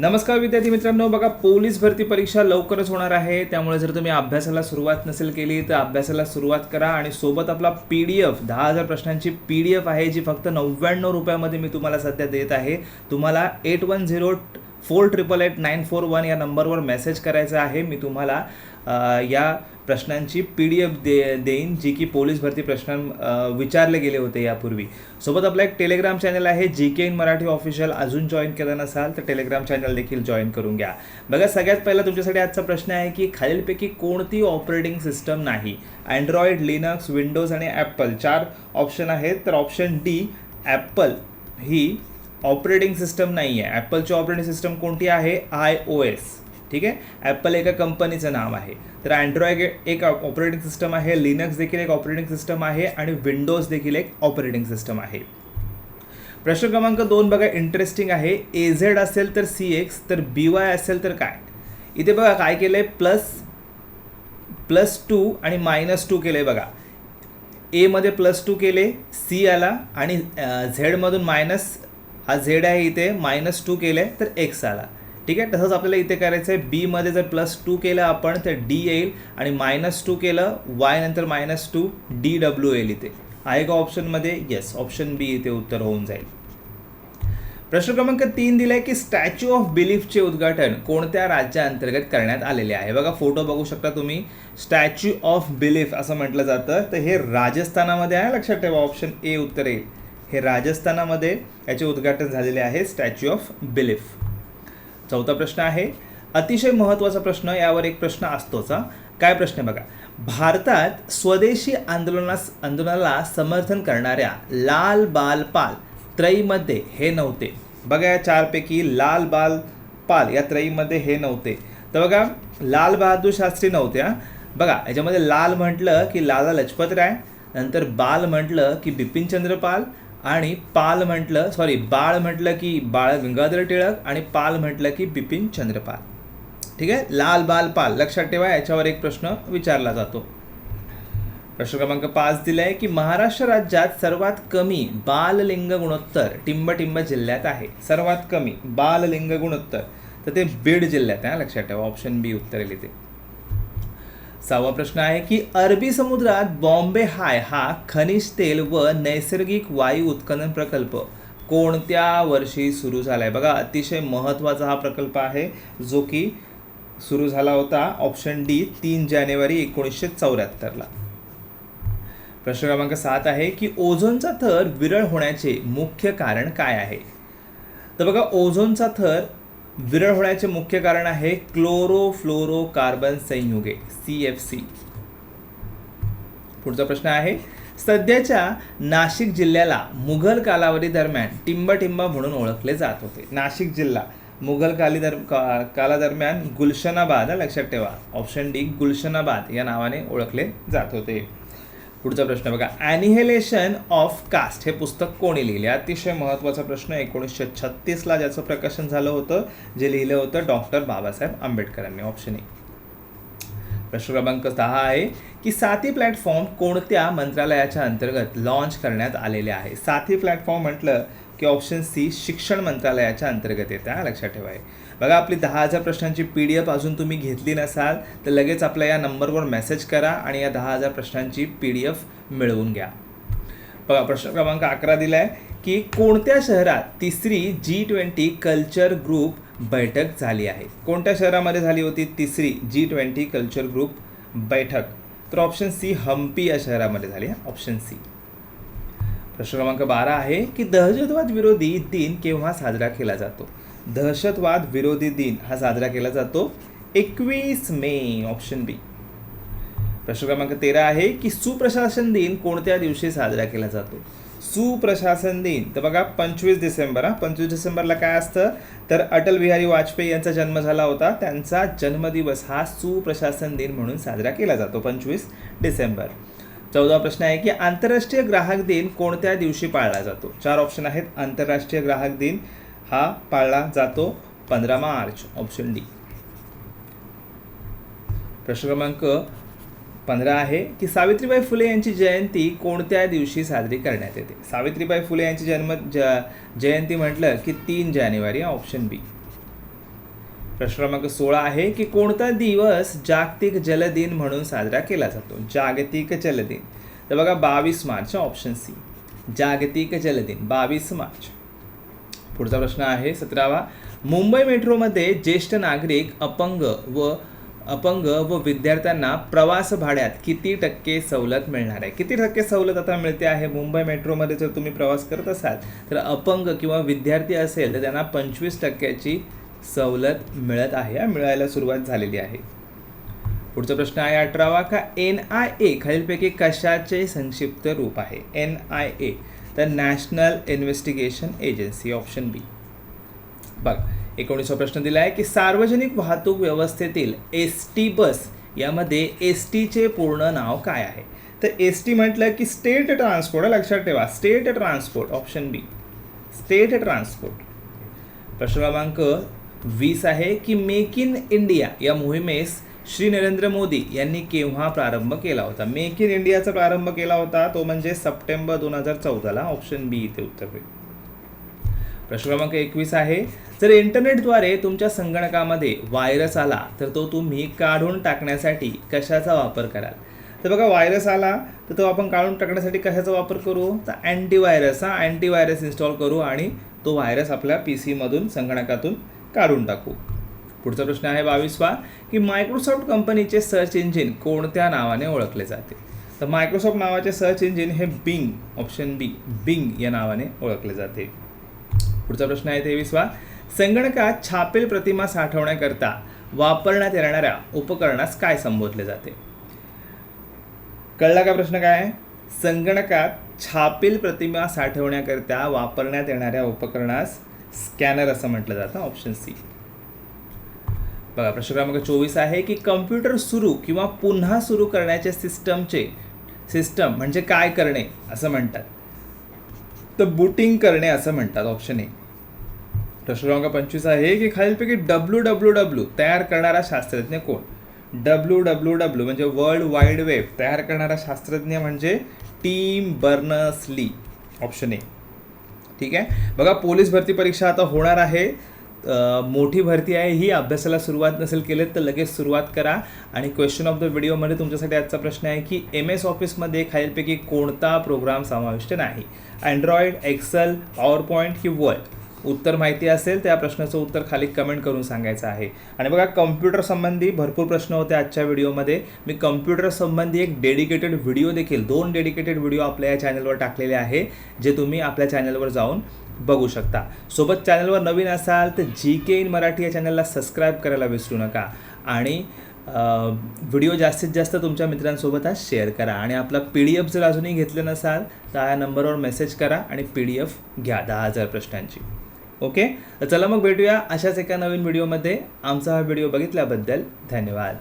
नमस्कार विद्यार्थी मित्रांनो बघा पोलीस भरती परीक्षा लवकरच होणार आहे. त्यामुळे जर तुम्ही अभ्यासाला सुरुवात नसेल केली तर अभ्यासाला सुरुवात करा आणि सोबत आपला पी डी एफ दहा हजार प्रश्नांची पी डी एफ आहे जी फक्त नव्याण्णव रुपयामध्ये मी तुम्हाला सध्या देत आहे. तुम्हाला eight one zero four triple eight nine four one या नंबरवर मेसेज करायचा आहे. मी तुम्हाला या प्रश्नांची पी डी एफ दे देईन जी की पोलीस भरती प्रश्न विचारले गेले होते यापूर्वी. सोबत आपला एक टेलिग्राम चॅनल आहे G K in Marathi official. अजून जॉईन केलं नसाल तर टेलिग्राम चॅनल देखील जॉईन करून घ्या. बघा सगळ्यात पहिला तुमच्यासाठी आजचा प्रश्न आहे की खालीलपैकी कोणती ऑपरेटिंग सिस्टम नाही? अँड्रॉइड लिनक्स विंडोज आणि ॲपल चार ऑप्शन आहेत. तर ऑप्शन डी ॲपल ही ऑपरेटिंग सिस्टम नाही आहे ॲपलची ऑपरेटिंग सिस्टम कोणती आहे? आय ओ एस ठीक आहे? ॲपल एका कंपनीचं नाव आहे. तर अँड्रॉइड एक ऑपरेटिंग सिस्टम आहे लिनक्स देखील एक ऑपरेटिंग सिस्टम आहे आणि विंडोज देखील एक ऑपरेटिंग सिस्टम आहे. प्रश्न क्रमांक दोन बघा इंटरेस्टिंग आहे. ए झेड असेल तर सी एक्स तर बी वाय असेल तर काय? इथे बघा काय केलं आहे प्लस प्लस टू आणि मायनस टू केलं आहे बघा एमध्ये प्लस टू केले सी आला आणि झेडमधून मायनस हा झेड आहे इथे मायनस टू केलं आहे तर एक्स आला. ठीक आहे? तसंच आपल्याला इथे करायचं आहे बीमध्ये जर प्लस टू केलं आपण तर डी येईल आणि मायनस टू केलं वाय नंतर मायनस टू डी डब्ल्यू येईल इथे. आहे का ऑप्शनमध्ये येस ऑप्शन बी इथे उत्तर होऊन जाईल. प्रश्न क्रमांक तीन दिलाय की स्टॅच्यू ऑफ बिलीफचे उद्घाटन कोणत्या राज्याअंतर्गत करण्यात आलेले आहे? बघा फोटो बघू शकता तुम्ही. स्टॅच्यू ऑफ बिलीफ असं म्हटलं जातं. तर हे राजस्थानामध्ये आहे लक्षात ठेवा ऑप्शन ए उत्तर येईल. हे राजस्थानामध्ये याचे उद्घाटन झालेले आहे स्टॅच्यू ऑफ बिलीफ चौथा प्रश्न आहे अतिशय महत्त्वाचा प्रश्न यावर एक प्रश्न असतोच काय प्रश्न आहे बघा? भारतात स्वदेशी आंदोलनास आंदोलनाला समर्थन करणाऱ्या लाल बाल पाल त्रयीमध्ये हे नव्हते. बघा या चारपैकी लाल बाल पाल या त्रयीमध्ये हे नव्हते. तर बघा लाल बहादूर शास्त्री नव्हत्या बघा याच्यामध्ये लाल म्हटलं की लाला लजपत राय नंतर बाल म्हटलं की बिपिनचंद्र पाल आणि पाल म्हटलं सॉरी बाळ म्हटलं की बाळ गंगाधर टिळक आणि पाल म्हटलं की बिपिन चंद्रपाल. ठीक आहे? लाल बाल पाल. लक्षात ठेवा याच्यावर एक प्रश्न विचारला जातो. प्रश्न क्रमांक पाच दिलाय की महाराष्ट्र राज्यात सर्वात कमी बाललिंग गुणोत्तर टिंबटिंब जिल्ह्यात आहे. सर्वात कमी बाललिंग गुणोत्तर. तर ते बीड जिल्ह्यात आहे लक्षात ठेवा. ऑप्शन बी उत्तर येईल इथे सहावा प्रश्न आहे की अरबी समुद्रात बॉम्बे हाय हा खनिज तेल व नैसर्गिक वायू उत्खनन प्रकल्प कोणत्या वर्षी सुरू झाला आहे बघा अतिशय महत्त्वाचा हा प्रकल्प आहे जो की सुरू झाला होता ऑप्शन डी तीन जानेवारी एकोणीसशे चौऱ्याहत्तरला. प्रश्न क्रमांक सात आहे की ओझोनचा थर विरळ होण्याचे मुख्य कारण काय आहे? तर बघा ओझोनचा थर विरळ होण्याचे मुख्य कारण आहे क्लोरोफ्लोरोकार्बन संयुगे सी एफ सी पुढचा प्रश्न आहे सध्याच्या नाशिक जिल्ह्याला मुघल कालावधी दरम्यान टिंबटिंबा म्हणून ओळखले जात होते. नाशिक जिल्हा मुघल काली दर का कालादरम्यान गुलशनाबाद हा लक्षात ठेवा ऑप्शन डी गुलशनाबाद या नावाने ओळखले जात होते. पुढचा प्रश्न बघा. ॲनिहेलेशन ऑफ कास्ट हे पुस्तक कोणी लिहिले? अतिशय महत्त्वाचा प्रश्न. एकोणीसशे छत्तीसला ज्याचं प्रकाशन झालं होतं जे लिहिलं होतं डॉक्टर बाबासाहेब आंबेडकरांनी. ऑप्शन ए प्रश्न क्रमांक दहा आहे की साथी प्लॅटफॉर्म कोणत्या मंत्रालयाच्या अंतर्गत लॉन्च करण्यात आलेले आहे? साथी प्लॅटफॉर्म म्हटलं की ऑप्शन सी शिक्षण मंत्रालयाच्या अंतर्गत येतं. लक्षात ठेवा आहे बघा आपली दहा हजार प्रश्नांची पी डी एफ अजून तुम्ही घेतली नसाल तर लगेच आपल्या या नंबरवर मेसेज करा आणि या दहा हजार प्रश्नांची पी डी एफ मिळवून घ्या. बघा प्रश्न क्रमांक अकरा दिला आहे की कोणत्या शहरात तिसरी जी ट्वेंटी कल्चर ग्रुप बैठक झाली आहे? कोणत्या शहरामध्ये झाली होती तिसरी जी ट्वेंटी कल्चर ग्रुप बैठक? तर ऑप्शन सी हम्पी या शहरामध्ये झाली ऑप्शन सी प्रश्न क्रमांक बारा आहे की दहशतवाद विरोधी दिन केव्हा साजरा केला जातो? दहशतवाद विरोधी दिन हा साजरा केला जातो एकवीस मे ऑप्शन बी प्रश्न क्रमांक तेरा आहे की सुप्रशासन दिन कोणत्या दिवशी साजरा केला जातो? सुप्रशासन दिन. तर बघा पंचवीस डिसेंबर हा. पंचवीस डिसेंबरला काय असतं? तर अटल बिहारी वाजपेयी यांचा जन्म झाला होता. त्यांचा जन्मदिवस हा सुप्रशासन दिन म्हणून साजरा केला जातो पंचवीस डिसेंबर. चौदा प्रश्न आहे की आंतरराष्ट्रीय ग्राहक दिन कोणत्या दिवशी पाळला जातो? चार ऑप्शन आहेत. आंतरराष्ट्रीय ग्राहक दिन हा पाळला जातो पंधरा मार्च ऑप्शन डी प्रश्न क्रमांक पंधरा आहे की सावित्रीबाई फुले यांची जयंती कोणत्या दिवशी साजरी करण्यात येते? सावित्रीबाई फुले यांची जन्म ज जयंती म्हटलं की तीन जानेवारी ऑप्शन बी प्रश्न क्रमांक सोळा आहे की कोणता दिवस जागतिक जलदिन म्हणून साजरा केला जातो? जागतिक जलदिन. तर बघा बावीस मार्च ऑप्शन सी जागतिक जलदिन बावीस मार्च. पुढचा प्रश्न आहे सतरावा. मुंबई मेट्रोमध्ये ज्येष्ठ नागरिक अपंग व अपंग व विद्यार्थ्यांना प्रवास भाड्यात किती टक्के सवलत मिळणार आहे? किती टक्के सवलत आता मिळते आहे? मुंबई मेट्रोमध्ये जर तुम्ही प्रवास करत असाल तर अपंग किंवा विद्यार्थी असेल तर त्यांना पंचवीस टक्क्याची सवलत मिळत आहे. मिळायला सुरुवात झालेली आहे. पुढचा प्रश्न आहे अठरावा का? एन आय ए खालीलपैकी कशाचे संक्षिप्त रूप आहे? N I A. तर National Investigation Agency option B. बघ एकोणीसवा प्रश्न दिला आहे की सार्वजनिक वाहतूक व्यवस्थेतील एस टी बस यामध्ये एस टीचे पूर्ण नाव काय आहे? तर एस टी म्हटलं की स्टेट ट्रान्सपोर्ट लक्षात ठेवा. State transport option B. State transport. प्रश्न क्रमांक वीस आहे की मेक इन इंडिया या मोहिमेस श्री नरेंद्र मोदी यांनी केव्हा प्रारंभ केला होता? मेक इन इंडियाचा प्रारंभ केला होता तो म्हणजे सप्टेंबर दोन हजार चौदाला. ऑप्शन बी इथे उत्तर होईल प्रश्न क्रमांक एकवीस आहे. जर इंटरनेटद्वारे तुमच्या संगणकामध्ये व्हायरस आला तर तो तुम्ही काढून टाकण्यासाठी कशाचा वापर कराल? तर बघा व्हायरस आला तर तो आपण काढून टाकण्यासाठी कशाचा वापर करू? तर अँटीव्हायरस हा अँटीव्हायरस इन्स्टॉल करू आणि तो व्हायरस आपल्या पी सीमधून संगणकातून काढून टाकू. पुढचा प्रश्न आहे बावीसवा की मायक्रोसॉफ्ट कंपनीचे सर्च इंजिन कोणत्या नावाने ओळखले जाते? तर मायक्रोसॉफ्ट नावाचे सर्च इंजिन हे बिंग ऑप्शन बी बिंग या नावाने ओळखले जाते. पुढचा प्रश्न आहे तेवीसवा संगणकात छापेल प्रतिमा साठवण्याकरता वापरण्यात येणाऱ्या उपकरणास काय संबोधले जाते? कळला का प्रश्न काय? आहे संगणकात छापील प्रतिमा साठवण्याकरता वापरण्यात येणाऱ्या उपकरणास स्कॅनर असं म्हटलं जातं ऑप्शन सी बघा प्रश्न क्रमांक चोवीस आहे की कम्प्युटर सुरू किंवा पुन्हा सुरू करण्याच्या सिस्टमचे सिस्टम म्हणजे काय करणे असं म्हणतात. तर बुटिंग करणे असं म्हणतात ऑप्शन ए प्रश्न क्रमांक पंचवीस आहे की खालीलपैकी डब्ल्यू डब्ल्यू डब्ल्यू तयार करणारा शास्त्रज्ञ कोण? डब्ल्यू डब्ल्यू डब्ल्यू म्हणजे वर्ल्ड वाईड वेब तयार करणारा शास्त्रज्ञ म्हणजे Tim Berners Lee option A ठीक आहे? बघा पोलीस भरती परीक्षा आता होणार आहे. मोठी भरती आहे. ही अभ्यासाला सुरुवात नसेल केलेत तर लगेच सुरुवात करा. आणि क्वेश्चन ऑफ द व्हिडिओमध्ये तुमच्यासाठी आजचा प्रश्न आहे की एम एस ऑफिसमध्ये खालीलपैकी कोणता प्रोग्राम समाविष्ट नाही? अँड्रॉइड एक्सेल पॉवर पॉईंट की वर्ड उत्तर माहिती असेल त्या प्रश्नाचं उत्तर खाली कमेंट करून सांगायचं आहे. आणि बघा कम्प्युटर संबंधी भरपूर प्रश्न होते आजच्या व्हिडिओमध्ये मी कम्प्युटर संबंधी एक डेडिकेटेड व्हिडिओ देखील दोन डेडिकेटेड व्हिडिओ आपल्या या चॅनलवर टाकलेले आहे जे तुम्ही आपल्या चॅनलवर जाऊन बघू शकता. सोबत चॅनलवर नवीन असाल तर जी के इन मराठी या चॅनलला सबस्क्राईब करायला विसरू नका. आणि व्हिडिओ जास्तीत जास्त तुमच्या मित्रांसोबत आज शेअर करा. आणि आपला पी डी एफ जर अजूनही घेतलं नसाल तर या नंबरवर मेसेज करा आणि पी डी एफ घ्या दहा हजार प्रश्नांची. ओके तर चला मग भेटूया अशाच एका नवीन व्हिडिओमध्ये आमचा हा व्हिडिओ बघितल्याबद्दल धन्यवाद.